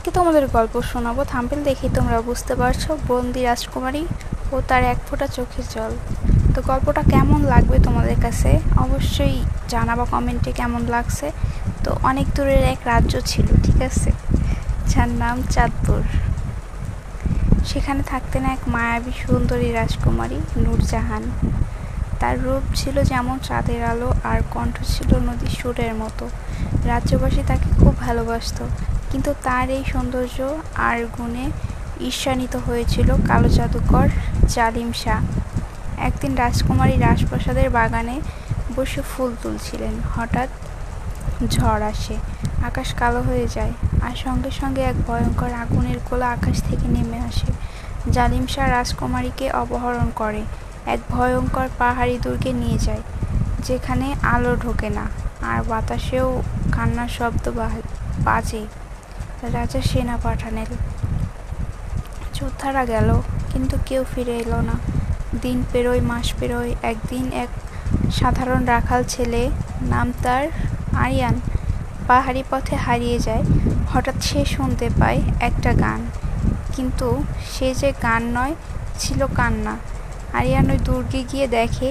আজকে তোমাদের গল্প শোনাবো। থাম্পেল দেখেই তোমরা বুঝতে পারছ, বন্দি রাজকুমারী ও তার এক ফোঁটা চোখের জল। তো গল্পটা কেমন লাগবে তোমাদের কাছে? অবশ্যই জানাবা কমেন্টে কেমন লাগছে। তো অনেক দূরের এক রাজ্য ছিল, ঠিক আছে? যার নাম চাঁদপুর। সেখানে থাকতেন এক মায়াবী সুন্দরী রাজকুমারী নূরজাহান। তার রূপ ছিল যেমন চাঁদের আলো, আর কণ্ঠ ছিল নদীর সুরের মতো। রাজ্যবাসী তাকে খুব ভালোবাসতো। কিন্তু তার এই সৌন্দর্য আর গুণে ঈর্ষান্বিত হয়েছিল কালো জাদুকর জালিম শাহ। একদিন রাজকুমারী রাজপ্রাসাদের বাগানে বসে ফুল তুলছিলেন। হঠাৎ ঝড় আসে, আকাশ কালো হয়ে যায় আর সঙ্গে সঙ্গে এক ভয়ঙ্কর আগুনের গোলা আকাশ থেকে নেমে আসে। জালিম শাহ রাজকুমারীকে অপহরণ করে, এক ভয়ঙ্কর পাহাড়ি দুর্গে নিয়ে যায়, যেখানে আলো ঢোকে না আর বাতাসেও কান্নার শব্দ বাজে। রাজা সেনা পাঠানেন যোদ্ধারা গেল, কিন্তু কেউ ফিরে এলো না। দিন পেরোয়, মাস পেরোয়, একদিন এক সাধারণ রাখাল ছেলে নাম তার আরিয়ান পাহাড়ি পথে হারিয়ে যায়। হঠাৎ সে শুনতে পায় একটা গান, কিন্তু সে যে গান নয়, ছিল কান্না। আরিয়ান ওই দুর্গে গিয়ে দেখে,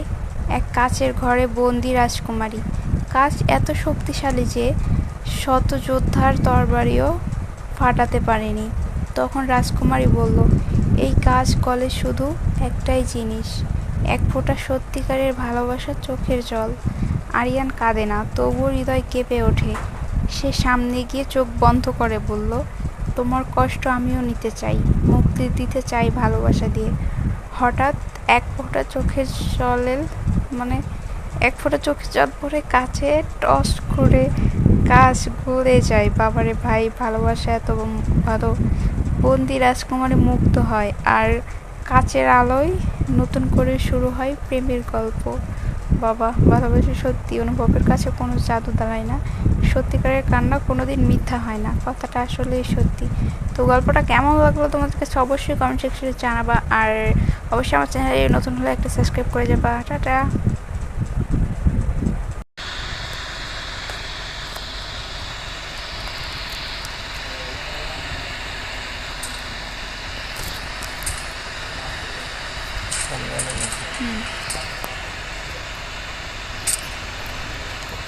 এক কাচের ঘরে বন্দি রাজকুমারী। কাচ এত শক্তিশালী যে শত যোদ্ধার তরবারিও ফাটাতে পারেনি। তখন রাজকুমারী বলল, এই কাজ কলে শুধু একটাই জিনিস, এক ফোঁটা সত্যিকারের ভালোবাসার চোখের জল। আরিয়ান কাঁদে না, তবুও হৃদয় কেঁপে ওঠে। সে সামনে গিয়ে চোখ বন্ধ করে বলল, তোমার কষ্ট আমিও নিতে চাই, মুক্তি দিতে চাই ভালোবাসা দিয়ে। হঠাৎ এক ফোঁটা চোখের জলের মানে এক ফোঁটা চোখের জল পরে কাছে টস করে কাজ ভুলে যায় বাবারে ভাই, ভালোবাসা এত ভালো। বন্দি রাজকুমারী মুক্ত হয়। আর কাচের আলোয় নতুন করে শুরু হয় প্রেমের গল্প। বাবা, ভালোবাসা সত্যি। অনুভবের কাছে কোনো জাদু দাঁড়ায় না। সত্যিকারের কান্না কোনোদিন মিথ্যা হয় না। কথাটা আসলেই সত্যি। তো গল্পটা কেমন লাগল তোমাদের কাছে অবশ্যই কমেন্ট সেকশনে জানাবা। আর অবশ্যই আমার চ্যানেলে নতুন হলে একটা সাবস্ক্রাইব করে যাবা। টাটা!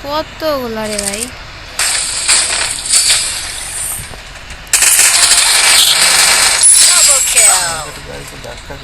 কতগুলা রে ভাই? ধাক্কা